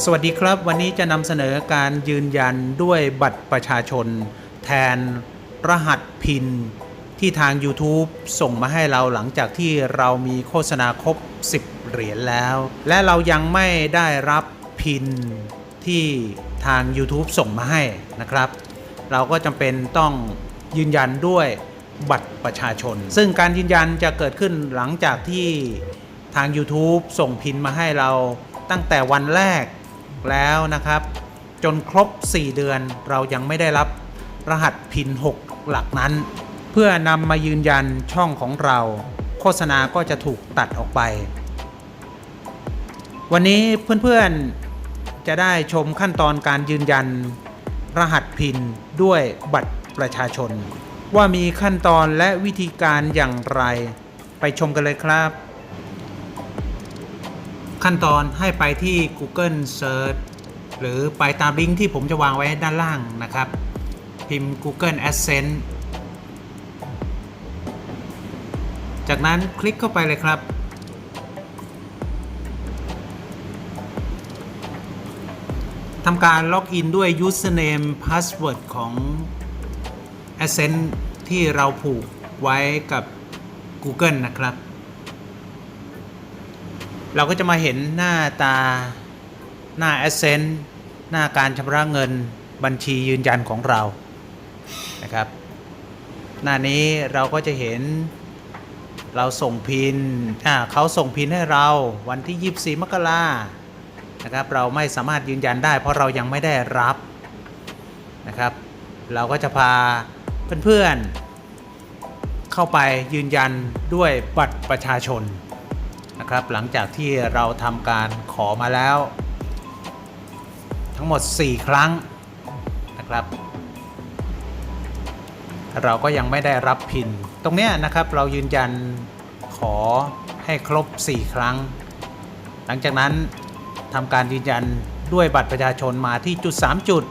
สวัสดีครับ วันนี้จะนำเสนอการยืนยันด้วยบัตรประชาชน แทนรหัสพิน ที่ทาง YouTube ส่งมาให้เราหลังจากที่เรามีโฆษณาครบ 10 เหรียญแล้ว และเรายังไม่ได้รับพินที่ทาง YouTube ส่งมาให้นะครับ เราก็จำเป็นต้องยืนยันด้วยบัตรประชาชน ซึ่งการยืนยันจะเกิดขึ้นหลังจากที่ทาง YouTube ส่งพินมาให้เราตั้งแต่วันแรก แล้วนะครับ จนครบ 4 เดือนเรายังไม่ได้รับรหัสพิน 6 หลักนั้น เพื่อนำมายืนยันช่องของเรา โฆษณาก็จะถูกตัดออกไป วันนี้เพื่อนๆจะได้ชมขั้นตอนการยืนยัน รหัสพินด้วยบัตรประชาชน ว่ามีขั้นตอนและวิธีการอย่างไร ไปชมกันเลยครับ ขั้นตอนให้ไปที่ Google Search หรือไปตามลิงก์ที่ผมจะวางไว้ด้านล่างนะครับ พิมพ์ Google Adsense จากนั้นคลิกเข้าไปเลยครับ ทำการล็อกอินด้วย username password ของ Ascent ที่เราผูกไว้กับ Google นะครับ เราก็จะมาเห็นหน้าตาหน้า Ascent หน้าการชำระเงินบัญชียืนยันของเรานะครับ หน้านี้เราก็จะเห็นเราส่งพินอ่าเขาส่งพินให้เราวันที่ 24 มกรานะครับ เราไม่สามารถยืนยันได้เพราะเรายังไม่ได้รับนะครับ เราก็จะพาเพื่อนๆเข้าไปยืนยันด้วยบัตรประชาชน นะครับ หลังจากที่เราทำการขอมาแล้ว ทั้งหมด 4 ครั้งนะครับ เราก็ยังไม่ได้รับพิน ตรงนี้นะครับเรายืนยันขอให้ครบ 4 ครั้ง หลังจากนั้นทำการยืนยันด้วยบัตรประชาชนมาที่จุด 3 จุด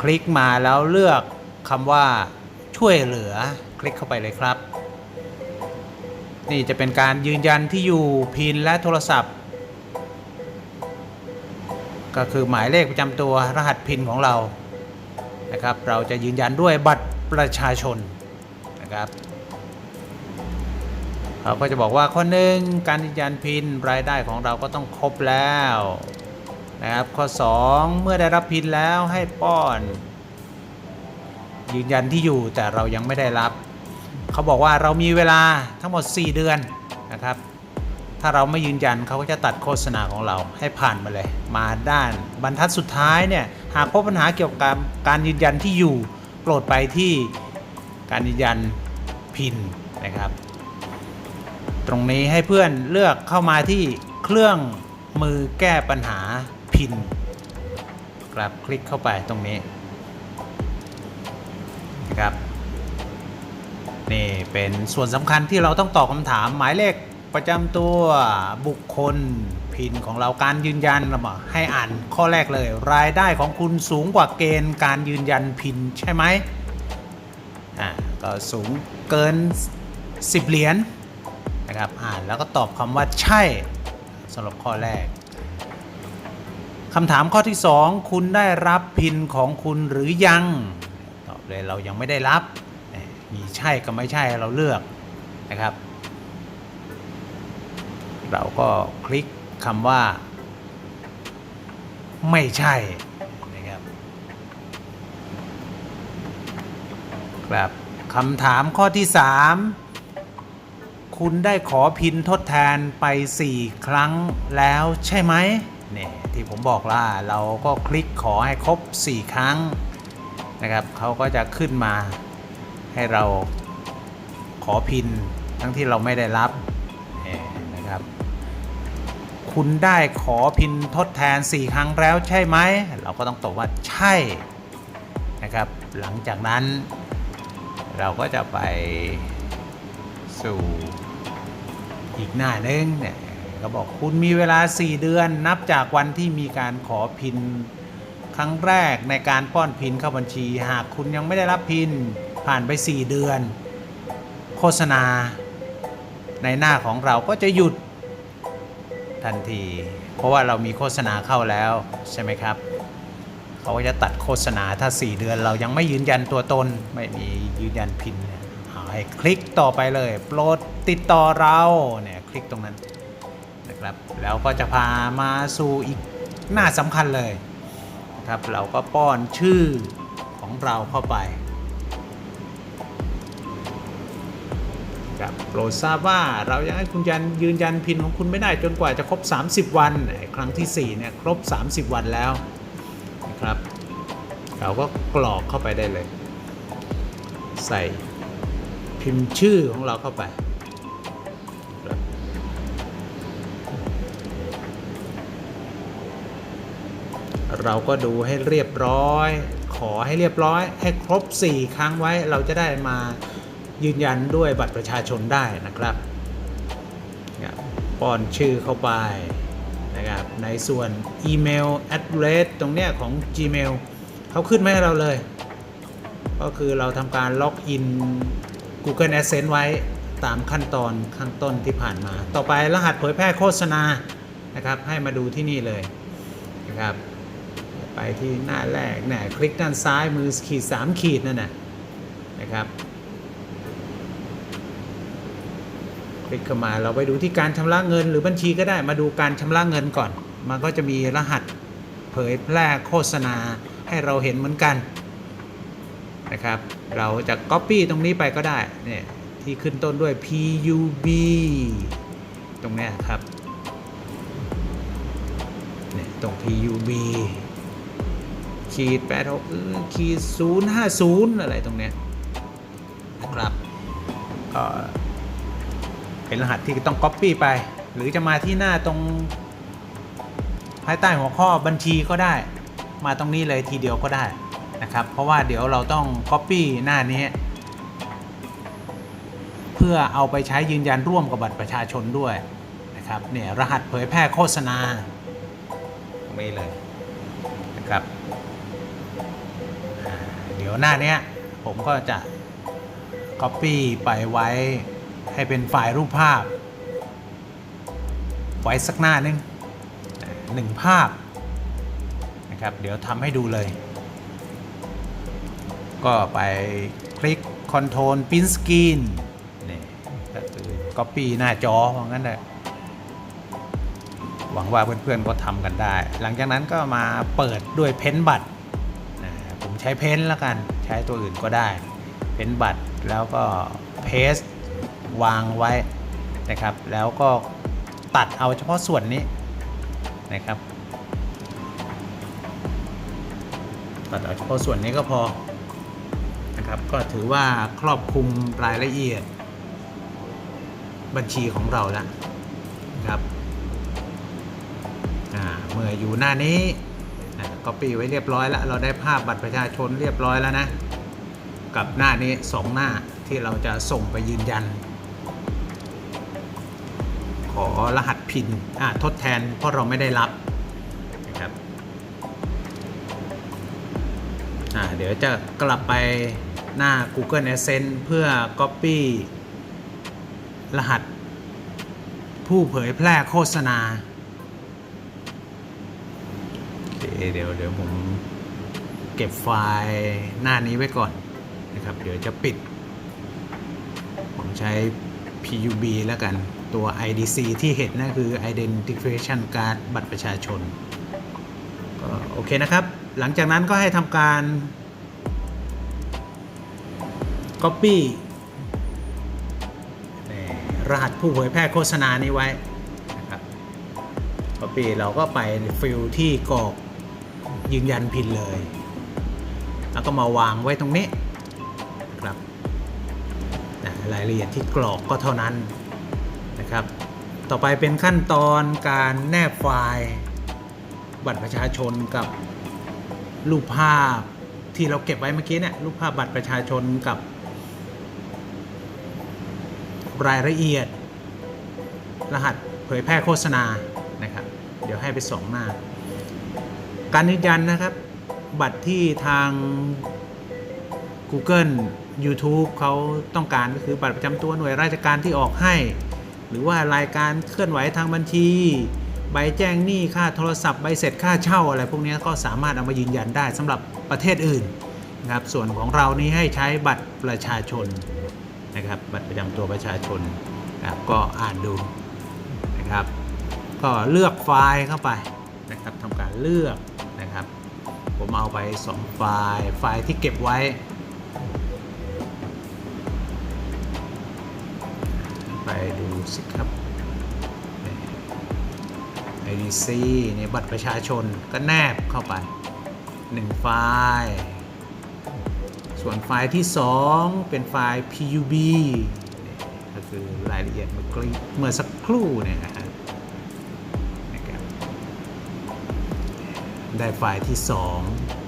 คลิกมาแล้วเลือกคำว่าช่วยเหลือคลิกเข้าไปเลยครับ นี่จะเป็นการยืนยันที่อยู่พินและโทรศัพท์ ก็คือหมายเลขประจำตัวรหัสพินของเรานะครับ เราจะยืนยันด้วยบัตรประชาชนนะครับเขาก็จะบอกว่าข้อหนึ่งการยืนยันพินรายได้ของเราก็ต้องครบแล้วนะครับข้อ 2 เมื่อได้รับพินแล้วให้ป้อน ยืนยันที่อยู่แต่เรายังไม่ได้รับ เขาบอกว่าเรามีเวลาทั้งหมด 4 เดือนนะครับ ถ้าเราไม่ยืนยันเขาก็จะตัดโฆษณาของเราให้ผ่านมาเลย มาด้านบรรทัดสุดท้ายเนี่ยหากพบปัญหาเกี่ยวกับการยืนยันที่อยู่โปรดไปที่การยืนยันพินนะครับ ตรงนี้ให้เพื่อนเลือกเข้ามาที่เครื่องมือแก้ปัญหาพินครับคลิกเข้าไปตรงนี้นะครับ นี่เป็นส่วนสำคัญที่เราต้องตอบคำถามหมายเลขประจำตัวบุคคลพินของเราการยืนยันเราบอกให้อ่านข้อแรกเลย รายได้ของคุณสูงกว่าเกณฑ์การยืนยันพินใช่ไหมอ่าก็สูงเกิน 10 เหรียญนะครับอ่านแล้วก็ตอบคำว่าใช่สำหรับข้อแรกคำถามข้อที่ 2 คุณได้รับพินของคุณหรือยัง ตอบเลยเรายังไม่ได้รับ มีใช่กับไม่ใช่เราเลือกนะครับ เราก็คลิกคำว่า ไม่ใช่นะครับครับคำถามข้อที่ 3 คุณได้ขอพินทดแทนไป 4 ครั้งแล้วใช่ไหมเนี่ยที่ผมบอกล่ะเราก็คลิกขอให้ครบ 4 ครั้งนะครับเขาก็จะขึ้นมา ให้เราขอพินทั้งที่เราไม่ได้รับนะครับ คุณได้ขอพินทดแทน 4 ครั้งแล้วใช่ไหม เราก็ต้องตอบว่าใช่นะครับ หลังจากนั้น เราก็จะไปสู่อีกหน้านึงเนี่ยก็บอกคุณมีเวลา 4 เดือนนับจากวันที่มีการขอพินครั้งแรกในการป้อนพินเข้าบัญชี หากคุณยังไม่ได้รับพิน ผ่านไป 4 เดือน โฆษณา ในหน้าของเราก็จะหยุดทันที เพราะว่าเรามีโฆษณาเข้าแล้วใช่ไหมครับเขาก็จะตัดโฆษณาถ้า 4 เดือนเรายังไม่ยืนยันตัวตนไม่มียืนยันพินเนี่ยเอาให้คลิกต่อไปเลยโปรดติดต่อเราเนี่ยคลิกตรงนั้นนะครับแล้วก็จะพามาสู่อีกหน้าสำคัญเลยนะครับเราก็ป้อนชื่อของเราเข้าไป ครับโปรดทราบว่าเรายังให้คุณยันยืนยันพินของคุณไม่ได้จนกว่าจะครบ 30 วันครั้งที่4เนี่ยครบ 30 วันแล้วนะครับเราก็กรอกเข้าไปได้เลย ใส่พิมพ์ชื่อของเราเข้าไปเราก็ดูให้เรียบร้อย ขอให้เรียบร้อย ให้ครบ 4 ครั้งไว้เราจะได้มา ยืนยันด้วยบัตรประชาชนได้นะครับป้อนชื่อเข้าไปนะครับในส่วนอีเมล address ตรงเนี้ยของ Gmail เขาขึ้นมาให้เราเลย ก็คือเราทำการล็อกอิน Google Adsense ไว้ตามขั้นตอนข้างต้นที่ผ่านมา ต่อไปรหัสเผยแพร่โฆษณานะครับ ให้มาดูที่นี่เลยนะครับ ไปที่หน้าแรกเนี่ยคลิกด้านซ้ายมือขีด 3 ขีดนั่นนะนะครับ คลิกเข้ามาเราไปดูที่การชำระเงินหรือบัญชีก็ได้มาดูการชำระเงินก่อน มันก็จะมีรหัสเผยแพร่โฆษณาให้เราเห็นเหมือนกันนะครับ เราจะ Copy ตรงนี้ไปก็ได้เนี่ยที่ขึ้นต้นด้วย PUB ตรงเนี้ยครับเนี่ยตรง PUB ขีด86ขีด050อะไรตรงเนี้ยนะครับก็ เป็นรหัสที่ต้อง Copy ไป หรือจะมาที่หน้าตรง ภายใต้หัวข้อบัญชีก็ได้ มาตรงนี้เลยทีเดียวก็ได้นะครับ เพราะว่าเดี๋ยวเราต้อง Copy หน้านี้ เพื่อเอาไปใช้ยืนยันร่วมกับบัตรประชาชนด้วยนะครับเนี่ยรหัสเผยแพร่โฆษณาตรงนี้เลยนะครับเดี๋ยวหน้านี้ผมก็จะ Copy ไปไว้ ให้เป็นไฟล์รูปภาพ ไว้สักหน้านึงหนึ่งภาพนะครับเดี๋ยวทำให้ดูเลย ก็ไปคลิก Control Print Screen นี่ก็คือ Copy หน้าจอว่างั้นเลยหวังว่าเพื่อนๆก็ทำกันได้ หลังจากนั้นก็มาเปิดด้วยเพ้นบัตรผมใช้เพ้นแล้วกันใช้ตัวอื่นก็ได้ เพ้นบัตรแล้วก็เพส วางไว้นะครับ แล้วก็ตัดเอาเฉพาะส่วนนี้นะครับ ตัดเอาเฉพาะส่วนนี้ก็พอนะครับก็ถือว่าครอบคลุมรายละเอียด บัญชีของเราแล้วนะครับเมื่ออยู่หน้านี้ก็ปีไว้เรียบร้อยแล้ว เราได้ภาพบัตรประชาชนเรียบร้อยแล้วนะ กับหน้านี้สองหน้าที่เราจะส่งไปยืนยัน อรหัสพินอ่าทดแทนเพราะเราไม่ได้รับนะครับอ่าเดี๋ยวจะกลับไปหน้า Google Adsense เพื่อ Copy รหัส ผู้เผยแพร่โฆษณาเดี๋ยวเดี๋ยวผมเก็บไฟล์หน้านี้ไว้ก่อนนะครับ เดี๋ยวจะปิด ผมใช้ PUB แล้วกัน ตัว IDC ที่เห็นนั่นคือ Identification Card บัตรประชาชน ก็โอเคนะครับ หลังจากนั้นก็ให้ทำการ Copy รหัสผู้เผยแพร่โฆษณานี้ไว้นะครับ Copy เราก็ไปฟิลที่กรอกยืนยันพินเลย แล้วก็มาวางไว้ตรงนี้นะครับรายละเอียดที่กรอกก็เท่านั้น นะครับ ต่อไปเป็นขั้นตอนการแนบไฟล์บัตรประชาชนกับรูปภาพที่เราเก็บไว้เมื่อกี้เนี่ยรูปภาพบัตรประชาชนกับ รายละเอียด รหัสเผยแพร่โฆษณานะครับ เดี๋ยวให้ไปสองหน้า การยืนยันนะครับ บัตรที่ทาง Google YouTube เขาต้องการก็คือบัตรประจำตัวหน่วยราชการที่ออกให้ หรือว่ารายการเคลื่อนไหวทางบัญชี ใบแจ้งหนี้ค่าโทรศัพท์ใบเสร็จค่าเช่าอะไรพวกนี้ก็สามารถเอามายืนยันได้สำหรับประเทศอื่นนะครับส่วนของเรานี้ให้ใช้บัตรประชาชนนะครับบัตรประจำตัวประชาชนนะครับก็อ่านดูนะครับ ก็เลือกไฟล์เข้าไปนะครับทำการเลือกนะครับ ผมเอาไป 2 ไฟล์ไฟล์ที่เก็บไว้ ไปดูสิครับ IDC เนี่ยบัตรประชาชนก็แนบเข้าไป 1 ไฟล์ ส่วนไฟล์ที่ 2 เป็นไฟล์ PUB เนี่ยก็คือรายละเอียดเมื่อกี้เมื่อสักครู่เนี่ยนะฮะนะครับได้ไฟล์ที่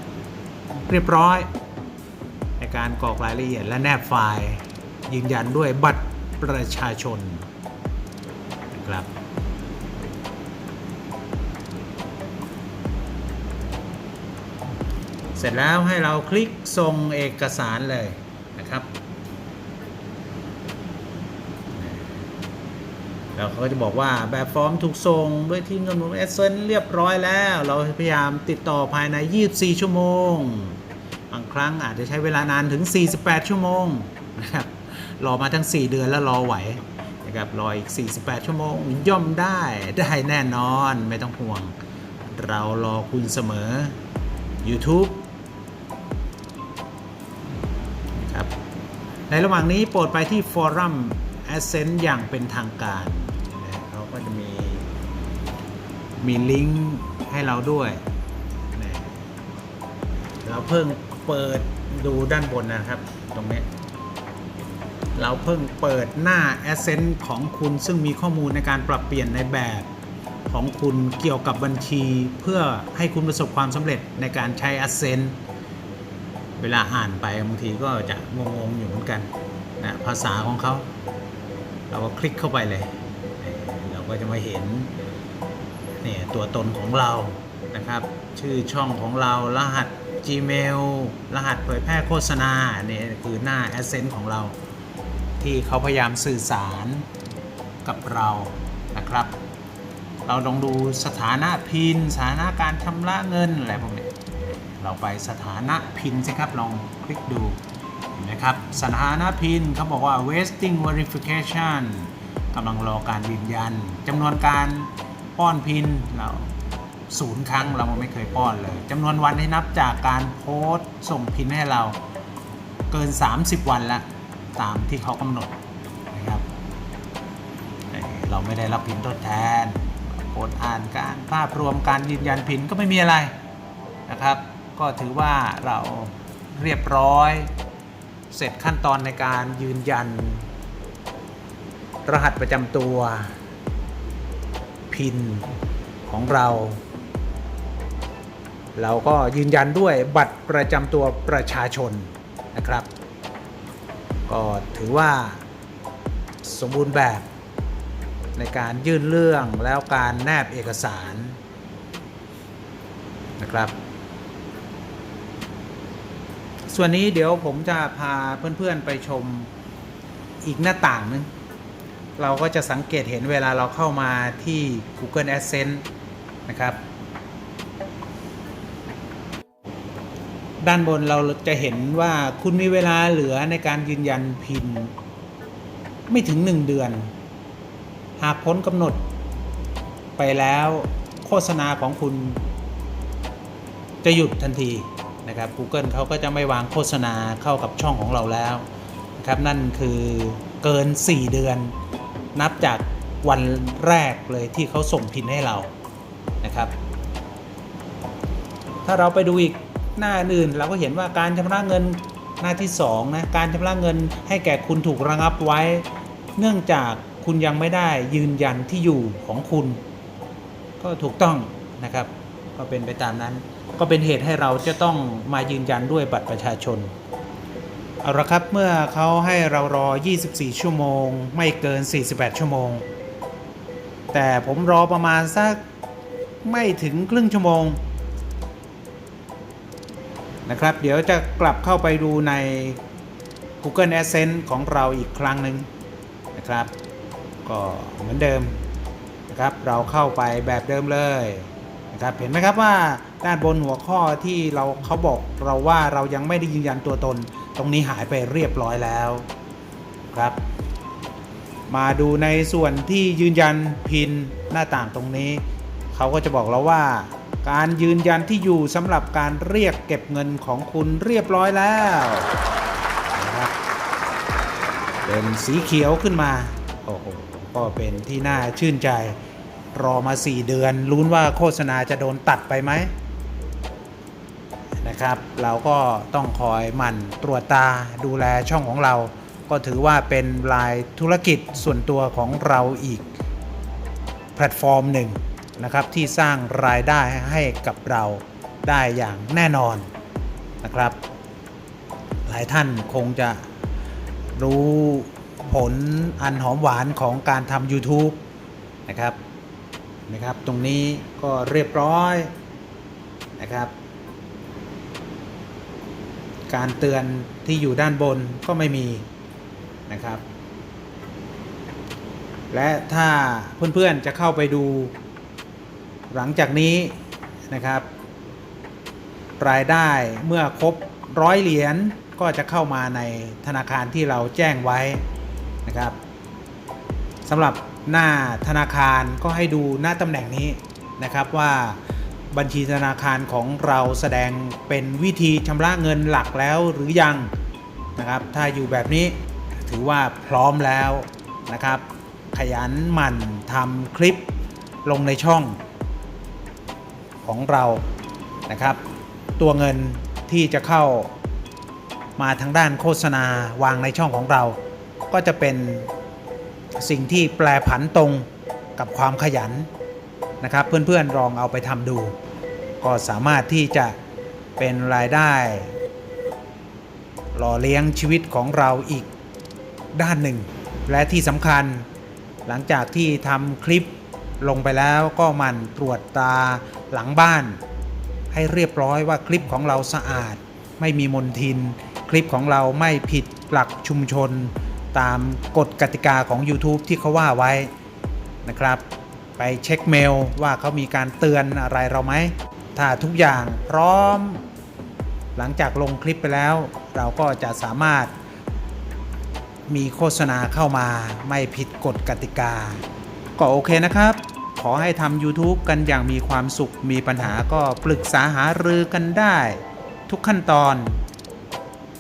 2 เรียบร้อย ในการกรอกรายละเอียดและแนบไฟล์ ยืนยันด้วยบัตร ประชาชนครับเสร็จแล้วให้เราคลิกส่งเอกสารเลยนะครับ แล้วเขาก็จะบอกว่าแบบฟอร์มถูกส่งด้วยที่กำหนดเอเซนเรียบร้อยแล้ว เราพยายามติดต่อภายใน 24 ชั่วโมง บางครั้งอาจจะใช้เวลานานถึง 48 ชั่วโมงนะครับ รอมาทั้ง 4 เดือนแล้วรอไหวนะครับรออีก 48 ชั่วโมง ย่อมได้ได้แน่นอนไม่ต้องห่วง เรารอคุณเสมอ YouTube นะครับในระหว่างนี้โปรดไปที่ฟอรัม Ascent อย่างเป็นทางการเขาก็จะมี มีลิงก์ให้เราด้วยเราเพิ่งเปิดดูด้านบนนะครับ ตรงนี้ เราเพิ่งเปิดหน้า Ascent ของคุณซึ่งมีข้อมูลในการปรับเปลี่ยนในแบบของคุณเกี่ยวกับบัญชีเพื่อให้คุณประสบความสำเร็จในการใช้ Ascent เวลาอ่านไปบางทีก็จะงงๆอยู่เหมือนกันนะภาษาของเขา เราก็คลิกเข้าไปเลย เราก็จะมาเห็นเนี่ยตัวตนของเรานะครับ ชื่อช่องของเรารหัส Gmail รหัสเผยแพร่โฆษณาเนี่ยคือหน้า Ascent ของเรา ที่เขาพยายามสื่อสารกับเรานะครับ เราลองดูสถานะพินสถานะการชำระเงินอะไรพวกนี้เราไปสถานะพินสิครับลองคลิกดูนไหมครับสถานะพินเขาบอกว่า waiting verification กำลังรอการยืนยันจำนวนการป้อนพินเราศูนย์ครั้งเราไม่เคยป้อนเลยจำนวนวันที่นับจากการโพสต์ส่งพินให้เราเกิน 30 วันแล้ว ตามที่เขากำหนดนะครับเราไม่ได้รับพินทดแทนโปรดอ่านการภาพรวมการยืนยันพินก็ไม่มีอะไรนะครับ ก็ถือว่าเราเรียบร้อย เสร็จขั้นตอนในการยืนยัน รหัสประจำตัวพินของเรา เราก็ยืนยันด้วยบัตรประจำตัวประชาชนนะครับ ก็ถือว่าสมบูรณ์แบบในการยื่นเรื่องแล้วการแนบเอกสารนะครับ ส่วนนี้เดี๋ยวผมจะพาเพื่อนๆไปชมอีกหน้าต่างหนึง เราก็จะสังเกตเห็นเวลาเราเข้ามาที่ Google Adsense นะครับ ด้านบนเราจะเห็นว่าคุณมีเวลาเหลือในการยืนยันพิน ไม่ถึง 1 เดือน หากพ้นกำหนด ไปแล้วโฆษณาของคุณ จะหยุดทันทีนะครับ Google เขาก็จะไม่วางโฆษณาเข้ากับช่องของเราแล้วนะครับนั่นคือเกิน 4 เดือน นับจากวันแรกเลยที่เขาส่งพินให้เรานะครับ ถ้าเราไปดูอีก หน้าอื่น เราก็เห็นว่าการชำระเงินหน้าที่2นะการชำระเงินให้แก่คุณถูกระงับไว้ เนื่องจากคุณยังไม่ได้ยืนยันที่อยู่ของคุณ ก็ถูกต้องนะครับ ก็เป็นไปตามนั้น ก็เป็นเหตุให้เราจะต้องมายืนยันด้วยบัตรประชาชนเอาละครับเมื่อเขาให้เรารอ 24 ชั่วโมง ไม่เกิน 48 ชั่วโมง แต่ผมรอประมาณสักไม่ถึงครึ่งชั่วโมง นะครับ เดี๋ยวจะกลับเข้าไปดูใน Google Adsense ของเราอีกครั้งหนึ่งนะครับ ก็เหมือนเดิมนะครับเราเข้าไปแบบเดิมเลยนะครับเห็นไหมครับว่าด้านบนหัวข้อที่เราเขาบอกเราว่าเรายังไม่ได้ยืนยันตัวตน ตรงนี้หายไปเรียบร้อยแล้วครับ มาดูในส่วนที่ยืนยันพินหน้าต่างตรงนี้ เขาก็จะบอกเราว่า การยืนยันที่อยู่สำหรับการเรียกเก็บเงินของคุณเรียบร้อยแล้วนะครับเป็นสีเขียวขึ้นมา โอ้โห ก็เป็นที่น่าชื่นใจ รอมา 4 เดือนลุ้นว่าโฆษณาจะโดนตัดไปไหมนะครับ เราก็ต้องคอยหมั่นตรวจตาดูแลช่องของเรา ก็ถือว่าเป็นรายธุรกิจส่วนตัวของเราอีกแพลตฟอร์มหนึ่ง นะครับที่สร้างรายได้ให้กับเราได้อย่างแน่นอนนะครับ หลายท่านคงจะรู้ผลอันหอมหวานของการทำ YouTube นะครับนะครับ ตรงนี้ก็เรียบร้อยนะครับ การเตือนที่อยู่ด้านบนก็ไม่มีนะครับ และถ้าเพื่อนๆจะเข้าไปดู หลังจากนี้นะครับ รายได้เมื่อครบร้อยเหรียญก็จะเข้ามาในธนาคารที่เราแจ้งไว้นะครับสำหรับหน้าธนาคารก็ให้ดูหน้าตำแหน่งนี้นะครับว่าบัญชีธนาคารของเราแสดงเป็นวิธีชำระเงินหลักแล้วหรือยังนะครับ ถ้าอยู่แบบนี้ถือว่าพร้อมแล้วนะครับ ขยันหมั่นทำคลิปลงในช่อง ของเรานะครับ ตัวเงินที่จะเข้ามาทางด้านโฆษณาวางในช่องของเรา ก็จะเป็นสิ่งที่แปลผันตรงกับความขยันนะครับ เพื่อนๆลองเอาไปทำดู ก็สามารถที่จะเป็นรายได้ หล่อเลี้ยงชีวิตของเราอีกด้านหนึ่ง และที่สำคัญหลังจากที่ทำคลิป ลงไปแล้วก็มันตรวจตาหลังบ้าน ให้เรียบร้อยว่าคลิปของเราสะอาด ไม่มีมลทิน คลิปของเราไม่ผิดหลักชุมชน ตามกฎกติกาของ YouTube ที่เขาว่าไว้นะครับ ไปเช็คเมลว่าเขามีการเตือนอะไรเราไหม ถ้าทุกอย่างพร้อม หลังจากลงคลิปไปแล้ว เราก็จะสามารถมีโฆษณาเข้ามาไม่ผิดกฎกติกา ก็โอเคนะครับ ขอให้ทำ YouTube กันอย่างมีความสุข มีปัญหาก็ปรึกษาหารือกันได้ ทุกขั้นตอน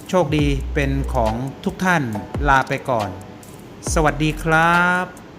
โชคดีเป็นของทุกท่านลาไปก่อน สวัสดีครับ